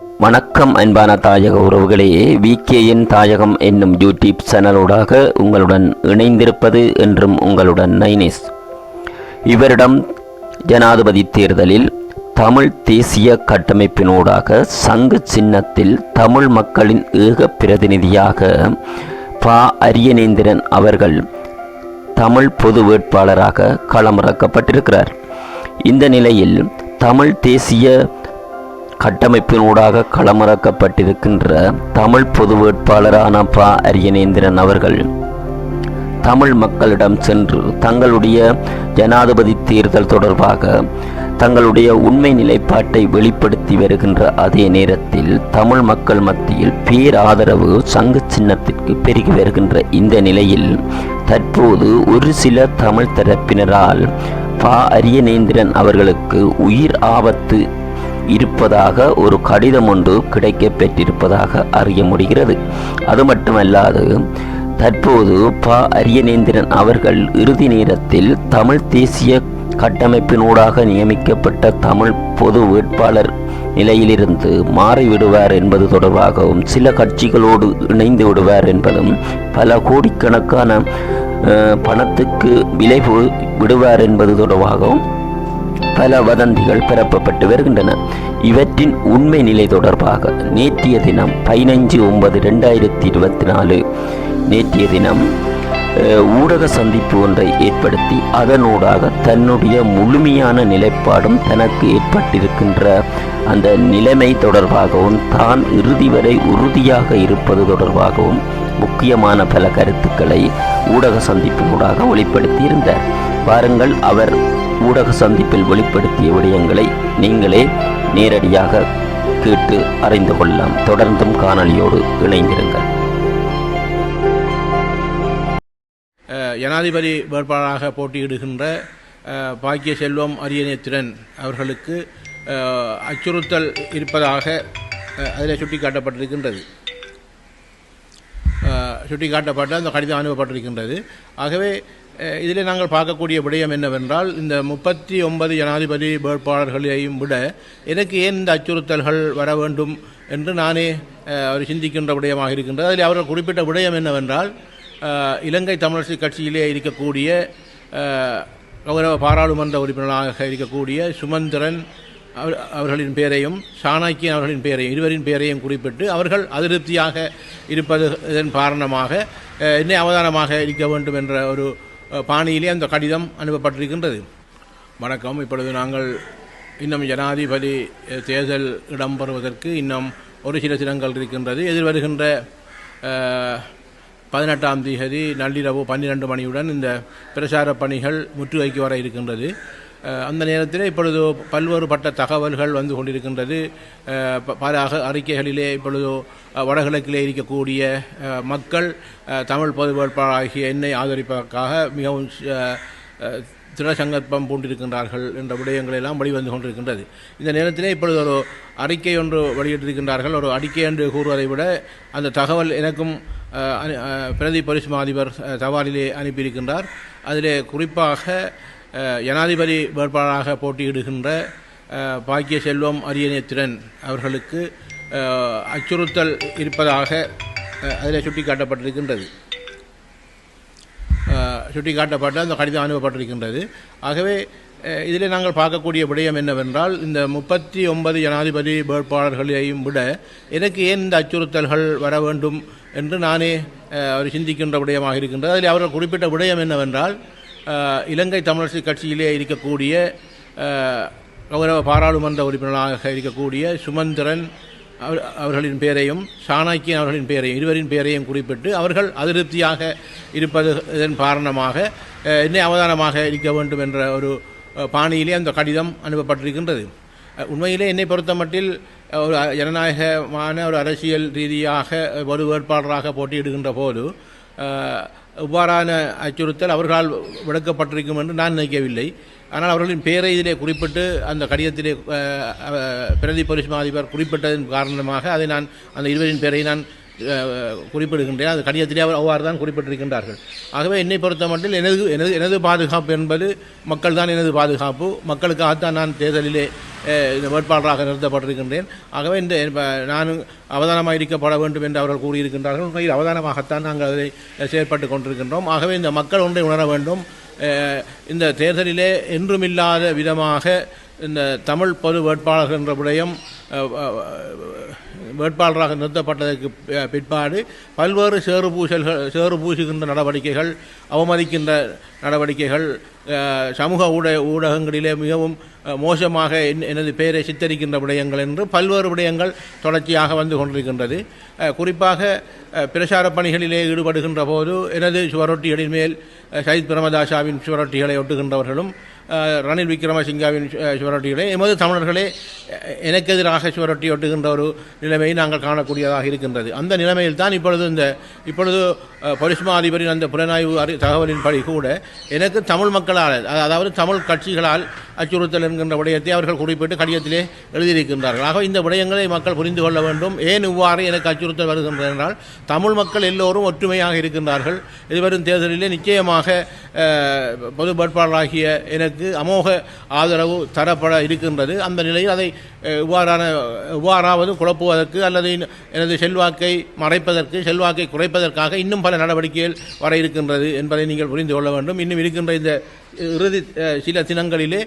வணக்கம் அன்பான தாயக உறவுகளே விகேஎன் தாயகம் என்னும் யூடியூப் சேனலூடாக உங்களுடன் இணைந்திருப்பது என்றும் உங்களுடன் நைனேஸ். இவரிடம் ஜனாதிபதி தேர்தலில் தமிழ் தேசிய கட்டமைப்பினூடாக சங்கு சின்னத்தில் தமிழ் மக்களின் ஏக பிரதிநிதியாக பா. அரியநேந்திரன் அவர்கள் தமிழ் பொது வேட்பாளராக களமிறக்கப்பட்டிருக்கிறார். இந்த நிலையில் தமிழ் தேசிய கட்டமைப்பினூடாக களமிறக்கப்பட்டிருக்கின்ற தமிழ் பொது வேட்பாளரான ப. அரியநேந்திரன் அவர்கள் தமிழ் மக்களிடம் சென்று தங்களுடைய ஜனாதிபதி தேர்தல் தொடர்பாக தங்களுடைய உண்மை நிலைப்பாட்டை வெளிப்படுத்தி வருகின்ற அதே நேரத்தில் தமிழ் மக்கள் மத்தியில் பேராதரவு சங்கு சின்னத்திற்கு பெருகி வருகின்ற இந்த நிலையில் தற்போது ஒரு சில தமிழ் தரப்பினரால் ப. அரியநேந்திரன் அவர்களுக்கு உயிர் ஆபத்து இருப்பதாக ஒரு கடிதம் ஒன்று கிடைக்க பெற்றிருப்பதாக அறிய முடிகிறது. அது மட்டுமல்லாது தற்போது ப. அரியநேந்திரன் அவர்கள் இறுதி நேரத்தில் தமிழ் தேசிய கட்டமைப்பினூடாக நியமிக்கப்பட்ட தமிழ் பொது வேட்பாளர் நிலையிலிருந்து மாறிவிடுவார் என்பது தொடர்பாகவும் சில கட்சிகளோடு இணைந்து விடுவார் என்பதும் பல கோடிக்கணக்கான பணத்துக்கு விளைவு விடுவார் என்பது தொடர்பாகவும் பல வதந்திகள் பரப்பப்பட்டு வருகின்றன. இவற்றின் உண்மை நிலை தொடர்பாக நேற்றைய தினம் பதினைஞ்சு ஒன்பது ரெண்டாயிரத்தி இருபத்தி நாலு நேற்றைய தினம் ஊடக சந்திப்பு ஒன்றை ஏற்படுத்தி அதனூடாக தன்னுடைய முழுமையான நிலைப்பாடும் தனக்கு ஏற்பட்டிருக்கின்ற அந்த நிலைமை தொடர்பாகவும் தான் இறுதி வரை உறுதியாக இருப்பது தொடர்பாகவும் முக்கியமான பல கருத்துக்களை ஊடக சந்திப்பினூடாக வெளிப்படுத்தியிருந்தார். வாருங்கள் அவர் ஊடக சந்திப்பில் வெளிப்படுத்திய விடயங்களை நீங்களே நேரடியாக கேட்டு அறிந்து கொள்ளலாம். தொடர்ந்தும் காணொளியோடு இணைந்திருங்கள். அஹ், ஜனாதிபதி வேட்பாளராக போட்டியிடுகின்ற அஹ், பாக்கிய செல்வம் அரியநேத்திரன் அவர்களுக்கு அஹ், அச்சுறுத்தல் இருப்பதாக அதில் சுட்டிக்காட்டப்பட்டிருக்கின்றது. அஹ், சுட்டிக்காட்டப்பட்ட அந்த கடிதம் அனுப்பப்பட்டிருக்கின்றது. ஆகவே இதில் நாங்கள் பார்க்கக்கூடிய விடயம் என்னவென்றால் இந்த முப்பத்தி ஒன்பது ஜனாதிபதி வேட்பாளர்களையும் விட எனக்கு ஏன் இந்த அச்சுறுத்தல்கள் வர வேண்டும் என்று நானே அவர் சிந்திக்கின்ற விடயமாக இருக்கின்றது. அதில் அவர்கள் குறிப்பிட்ட விடயம் என்னவென்றால் இலங்கை தமிழரசு கட்சியிலே இருக்கக்கூடிய கௌரவ பாராளுமன்ற உறுப்பினராக இருக்கக்கூடிய சுமந்திரன் அவர் அவர்களின் பெயரையும் சாணாக்கியன் அவர்களின் பெயரையும் இருவரின் பெயரையும் குறிப்பிட்டு அவர்கள் அதிருப்தியாக இருப்பது இதன் காரணமாக இன்னும் என்னை அவதானமாக இருக்க வேண்டும் என்ற ஒரு பாணியிலே அந்த கடிதம் அனுப்பப்பட்டிருக்கின்றது. வணக்கம். இப்பொழுது நாங்கள் இன்னும் ஜனாதிபதி தேர்தல் இடம்பெறுவதற்கு இன்னும் ஒரு சில தினங்கள் இருக்கின்றது. எதிர்வருகின்ற பதினெட்டாம் தேதி நள்ளிரவு பன்னிரண்டு மணியுடன் இந்த பிரச்சார பணிகள் முற்றுகைக்கு வர இருக்கின்றது. அந்த நேரத்தில் இப்பொழுது பல்வேறுபட்ட தகவல்கள் வந்து கொண்டிருக்கின்றது. ப- பல அறிக்கைகளிலே இப்பொழுது வடகிழக்கிலே இருக்கக்கூடிய மக்கள் தமிழ் பொது வேட்பாளராகிய என்னை ஆதரிப்பதற்காக மிகவும் திடசங்கற்பம் பூண்டிருக்கின்றார்கள் என்ற விடயங்களெல்லாம் வெளிவந்து கொண்டிருக்கின்றது. இந்த நேரத்திலே இப்பொழுது ஒரு அறிக்கை ஒன்று வெளியிட்டிருக்கின்றார்கள். ஒரு அறிக்கை என்று கூறுவதை விட அந்த தகவல் எனக்கும் பிரதி பரிசுமா அதிபர் தவாலிலே அனுப்பியிருக்கின்றார். அதிலே குறிப்பாக ஜனாதிபதி வேட்பாளராக போட்டியிடுகின்ற பாக்கிய செல்வம் அரியநேத்திரன் அவர்களுக்கு அச்சுறுத்தல் இருப்பதாக அதில் சுட்டிக்காட்டப்பட்டிருக்கின்றது. சுட்டிக்காட்டப்பட்ட அந்த கடிதம் அனுப்பப்பட்டிருக்கின்றது. ஆகவே இதில் நாங்கள் பார்க்கக்கூடிய விடயம் என்னவென்றால் இந்த முப்பத்தி ஒன்பது ஜனாதிபதி வேட்பாளர்களையும் விட எனக்கு ஏன் இந்த அச்சுறுத்தல்கள் வர வேண்டும் என்று நானே அவர் சிந்திக்கின்ற விடயமாக இருக்கின்றது. அதில் அவர்கள் குறிப்பிட்ட விடயம் என்னவென்றால் இலங்கை தமிழரசு கட்சியிலே இருக்கக்கூடிய கௌரவ பாராளுமன்ற உறுப்பினராக இருக்கக்கூடிய சுமந்திரன் அவர் அவர்களின் பெயரையும் சாணக்கியன் அவர்களின் பெயரையும் இருவரின் பெயரையும் குறிப்பிட்டு அவர்கள் அதிருப்தியாக இருப்பது இதன் காரணமாக இன்னும் என்னை அவதானமாக இருக்க வேண்டும் என்ற ஒரு பாணியிலே அந்த கடிதம் அனுப்பப்பட்டிருக்கின்றது. உண்மையிலே என்னை பொறுத்தமட்டில் மட்டில் ஒரு ஜனநாயகமான ஒரு அரசியல் ரீதியாக ஒரு வேட்பாளராக போட்டியிடுகின்ற போது இவ்வாறான அச்சுறுத்தல் அவர்களால் விடுக்கப்பட்டிருக்கும் என்று நான் நினைக்கவில்லை. ஆனால் அவர்களின் பெயரை இதிலே குறிப்பிட்டு அந்த கடிதத்திலே பிரதி பரிசுமா அதிபர் குறிப்பிட்டதன் காரணமாக அதை நான் அந்த இருவரின் பெயரை நான் குறிப்பிடுகின்றேன். அது கடிதத்திலே அவர் அவ்வாறு தான் குறிப்பிட்டிருக்கின்றார்கள். ஆகவே என்னை பொறுத்த மட்டில் எனது எனது எனது பாதுகாப்பு என்பது மக்கள் தான் எனது பாதுகாப்பு. மக்களுக்காகத்தான் நான் தேர்தலிலே வேட்பாளராக நிறுத்தப்பட்டிருக்கின்றேன். ஆகவே இந்த நானும் அவதானமாக இருக்கப்பட வேண்டும் என்று அவர்கள் கூறியிருக்கின்றார்கள். உண்மையில் அவதானமாகத்தான் நாங்கள் அதை செயற்பட்டு கொண்டிருக்கின்றோம். ஆகவே இந்த மக்கள் ஒன்றை உணர வேண்டும். இந்த தேர்தலிலே என்றுமில்லாத விதமாக இந்த தமிழ் பொது வேட்பாளர்கள் என்ற விடயம் வேட்பாளராக நிறுத்தப்பட்டதற்கு பிற்பாடு பல்வேறு சேறு பூசல்கள் சேறு பூசுகின்ற நடவடிக்கைகள் அவமதிக்கின்ற நடவடிக்கைகள் சமூக ஊட ஊடகங்களிலே மிகவும் மோசமாக எனது பெயரை சித்தரிக்கின்ற விடயங்கள் என்று பல்வேறு விடயங்கள் தொடர்ச்சியாக வந்து கொண்டிருக்கின்றது. குறிப்பாக பிரசார பிரச்சார பணிகளிலே ஈடுபடுகின்ற போது எனது சுவரொட்டிகளின் மேல் சயித் பிரமதாசாவின் சுவரொட்டிகளை ஒட்டுகின்றவர்களும் ரணில் விக்ரமசிங்காவின் சுவரொட்டிகளை எமது தமிழர்களே எனக்கு எதிராக சுவரொட்டி ஒட்டுகின்ற ஒரு நிலைமையை நாங்கள் காணக்கூடியதாக இருக்கின்றது. அந்த நிலைமையில் தான் இப்பொழுது இந்த இப்பொழுது பொலிஸ்மா அதிபரின் அந்த புலனாய்வு அறி தகவலின்படி கூட எனக்கு தமிழ் மக்களால் அதாவது தமிழ் கட்சிகளால் அச்சுறுத்தல் என்கின்ற விடயத்தை அவர்கள் குறிப்பிட்டு கடிதத்திலே எழுதியிருக்கின்றார்கள். ஆக இந்த விடயங்களை மக்கள் புரிந்து கொள்ள வேண்டும். ஏன் இவ்வாறு எனக்கு அச்சுறுத்தல் வருகின்றது என்றால் தமிழ் மக்கள் எல்லோரும் ஒற்றுமையாக இருக்கின்றார்கள். எதிர்வரும் தேர்தலிலே நிச்சயமாக பொது வேட்பாளராகிய எனக்கு அமோக ஆதரவு தரப்பட இருக்கின்றது. அந்த நிலையில் அதை இவ்வாறான இவ்வாறாவது குழப்புவதற்கு அல்லது எனது செல்வாக்கை மறைப்பதற்கு செல்வாக்கை குறைப்பதற்காக இன்னும் பல நடவடிக்கைகள் வர இருக்கின்றது என்பதை நீங்கள் புரிந்து கொள்ள வேண்டும். இன்னும் இருக்கின்ற இந்த இறுதி சில தினங்களிலே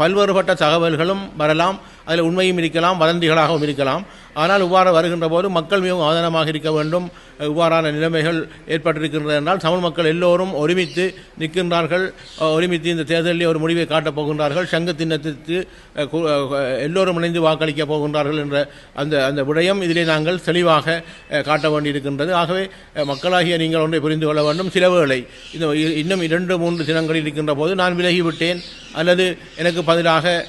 பல்வேறுபட்ட தகவல்களும் வரலாம். அதில் உண்மையும் இருக்கலாம் வதந்திகளாகவும் இருக்கலாம். ஆனால் இவ்வாறு வருகின்ற போது மக்கள் மிகவும் ஆதனமாக இருக்க வேண்டும். இவ்வாறான நிலைமைகள் ஏற்பட்டிருக்கின்றது என்றால் தமிழ் மக்கள் எல்லோரும் ஒருமித்து நிற்கின்றார்கள். ஒருமித்து இந்த தேர்தலில் ஒரு முடிவை காட்டப் போகின்றார்கள். சங்க திண்ணத்திற்கு எல்லோரும் இணைந்து வாக்களிக்கப் போகின்றார்கள் என்ற அந்த அந்த விடயம் இதிலே நாங்கள் தெளிவாக காட்ட வேண்டியிருக்கின்றது. ஆகவே மக்களாகிய நீங்கள் ஒன்றை புரிந்து கொள்ள வேண்டும். சில வேளை இந்த இன்னும் இரண்டு மூன்று தினங்களில் இருக்கின்ற போது நான் விலகிவிட்டேன். அல்லது எனக்கு பதிலாக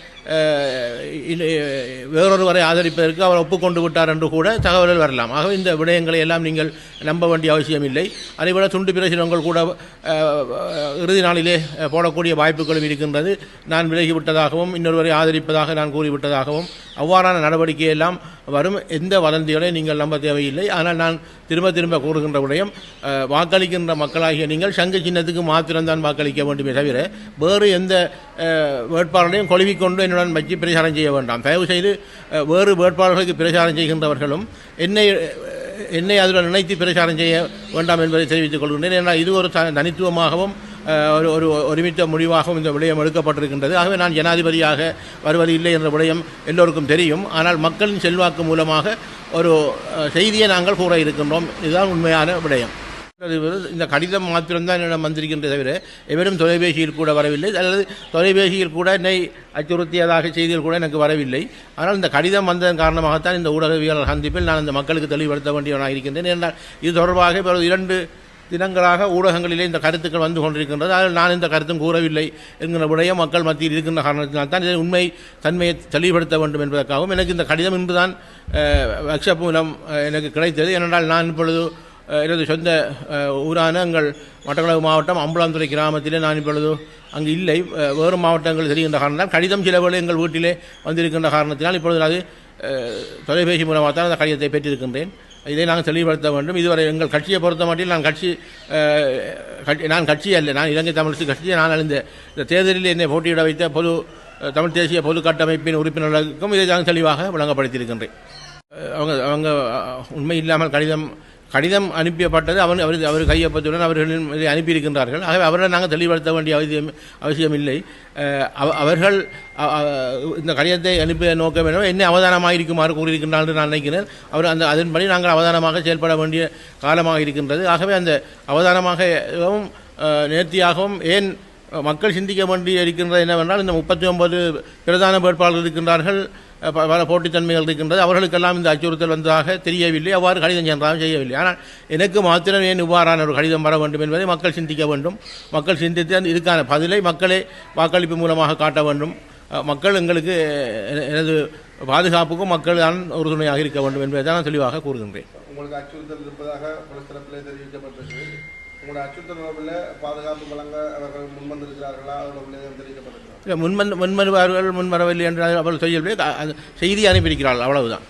வேறொருவரை ஆதரிப்பதற்கு அவர் ஒப்புக்கொண்டு விட்டார் என்று கூட தகவல்கள் வரலாம். ஆகவே இந்த விடயங்களை எல்லாம் நீங்கள் நம்ப வேண்டிய அவசியம் இல்லை. அதேபோல துண்டு பிரசுரங்கள் கூட இறுதி நாளிலே போடக்கூடிய வாய்ப்புகளும் இருக்கின்றது. நான் விலகிவிட்டதாகவும் இன்னொருவரை ஆதரிப்பதாக நான் கூறிவிட்டதாகவும் அவ்வாறான நடவடிக்கை எல்லாம் வரும். எந்த வதந்திகளை நீங்கள் நம்ப தேவையில்லை. ஆனால் நான் திரும்ப திரும்ப கூறுகின்ற விடயம் வாக்களிக்கின்ற மக்களாகிய நீங்கள் சங்கு சின்னத்துக்கு மாத்திரம்தான் வாக்களிக்க வேண்டுமே தவிர வேறு எந்த வேட்பாளரையும் கொழுவிக்கொண்டு என்னுடன் வச்சு பிரச்சாரம் செய்ய வேண்டாம். தயவு செய்து வேறு வேட்பாளர்களுக்கு பிரச்சாரம் செய்கின்றவர்களும் என்னை என்னை அதில் நினைத்து பிரச்சாரம் செய்ய வேண்டாம் என்பதை தெரிவித்துக் கொள்கின்றேன். ஏன்னா இது ஒரு த- தனித்துவமாகவும் ஒரு ஒரு ஒருமித்த முடிவாகவும் இந்த விடயம் எடுக்கப்பட்டிருக்கின்றது. ஆகவே நான் ஜனாதிபதியாக வருவது இல்லை என்ற விடயம் எல்லோருக்கும் தெரியும். ஆனால் மக்களின் செல்வாக்கு மூலமாக ஒரு செய்தியை நாங்கள் கூற இருக்கின்றோம். இதுதான் உண்மையான விடயம். இந்த கடிதம் மாத்திரம்தான் என்னிடம் வந்திருக்கின்றே தவிர எவரும் தொலைபேசியில் கூட வரவில்லை. அல்லது தொலைபேசியில் கூட என்னை அச்சுறுத்தியதாக செய்திகள் கூட எனக்கு வரவில்லை. ஆனால் இந்த கடிதம் வந்ததன் காரணமாகத்தான் இந்த ஊடகவியலாளர் சந்திப்பில் நான் இந்த மக்களுக்கு தெளிவுபடுத்த வேண்டியவனாக இருக்கின்றேன். என்றால் இது தொடர்பாக இரண்டு தினங்களாக ஊடகங்களிலே இந்த கருத்துக்கள் வந்து கொண்டிருக்கின்றது. அதில் நான் இந்த கருத்தும் கூறவில்லை என்கிற உடைய மக்கள் மத்தியில் இருக்கின்ற காரணத்தினால் தான் இதை உண்மை தன்மையை தெளிவுபடுத்த வேண்டும் என்பதற்காகவும் எனக்கு இந்த கடிதம் என்பதுதான் வாட்ஸ்அப் மூலம் எனக்கு கிடைத்தது. ஏனென்றால் நான் இப்பொழுது எனது சொந்த ஊரான எங்கள் மட்டக்களவு மாவட்டம் அம்பலாந்துறை கிராமத்திலே நான் இப்பொழுது அங்கு இல்லை. வேறு மாவட்டங்கள் தெரிகின்ற காரணத்தால் கடிதம் சில வேளை எங்கள் வீட்டிலே வந்திருக்கின்ற காரணத்தினால் இப்பொழுது அது தொலைபேசி மூலமாக தான் அந்த கடிதத்தை பெற்றிருக்கின்றேன். இதை நாங்கள் தெளிவுபடுத்த வேண்டும். இதுவரை எங்கள் கட்சியை பொறுத்த மட்டும் நான் கட்சி கட்சி நான் கட்சி அல்ல நான் இலங்கை தமிழ் கட்சியை நான் இந்த இந்த தேர்தலில் என்னை போட்டியிட வைத்த பொது தமிழ் தேசிய பொது கட்டமைப்பின் உறுப்பினர்களுக்கும் இதை நான் தெளிவாக விளங்கப்படுத்தியிருக்கின்றேன். அவங்க அவங்க உண்மை இல்லாமல் கடிதம் கடிதம் அனுப்பியப்பட்டது அவன் அவர் அவர் கையொப்பத்துடன் அவர்களின் இதை அனுப்பியிருக்கின்றார்கள். ஆகவே அவர்களை நாங்கள் தெளிவுபடுத்த வேண்டிய அவசியம் அவசியம் இல்லை. அவ- அவர்கள் இந்த கடிதத்தை அனுப்பிய நோக்கம் என்ன அவதானமாக இருக்குமாறு கூறியிருக்கின்றார் என்று நான் நினைக்கிறேன். அவர் அந்த அதன்படி நாங்கள் அவதானமாக செயல்பட வேண்டிய காலமாக இருக்கின்றது. ஆகவே அந்த அவதானமாகவும் நேர்த்தியாகவும் ஏன் மக்கள் சிந்திக்க வேண்டி இருக்கின்றது என்னவென்றால் இந்த முப்பத்தி ஒன்பது பிரதான வேட்பாளர்கள் இருக்கின்றார்கள் ப- பல போட்டித்தன்மைகள் இருக்கின்றது. அவர்களுக்கெல்லாம் இந்த அச்சுறுத்தல் வந்ததாக தெரியவில்லை. அவ்வாறு கடிதம் சென்றாலும் செய்யவில்லை. ஆனால் எனக்கு மாத்திரம் ஏன் இவ்வாறான ஒரு கடிதம் வர வேண்டும் என்பதை மக்கள் சிந்திக்க வேண்டும். மக்கள் சிந்தித்து அந்த இதுக்கான பதிலை மக்களே வாக்களிப்பு மூலமாக காட்ட வேண்டும். மக்கள் எங்களுக்கு எனது பாதுகாப்புக்கும் மக்கள் தான் உறுதுணையாக இருக்க வேண்டும் என்பதை தான் தெளிவாக கூறுகின்றேன். உங்களுக்கு அச்சுறுத்தல் இருப்பதாக போலீஸ் உங்களோட அச்சுறுத்தல் தொடர்பில் பாதுகாப்பு வழங்க அவர்கள் முன்வந்திருக்கிறார்களா? தொடர்பில் எதுவும் தெரிவிக்கப்பட்டிருக்கிறார் முன்வந்து முன்வருவார்கள் முன்வரவில்லை என்று அவர்கள் செய்யவில்லை செய்தி அனுப்பியிருக்கிறார்கள் அவ்வளவுதான்.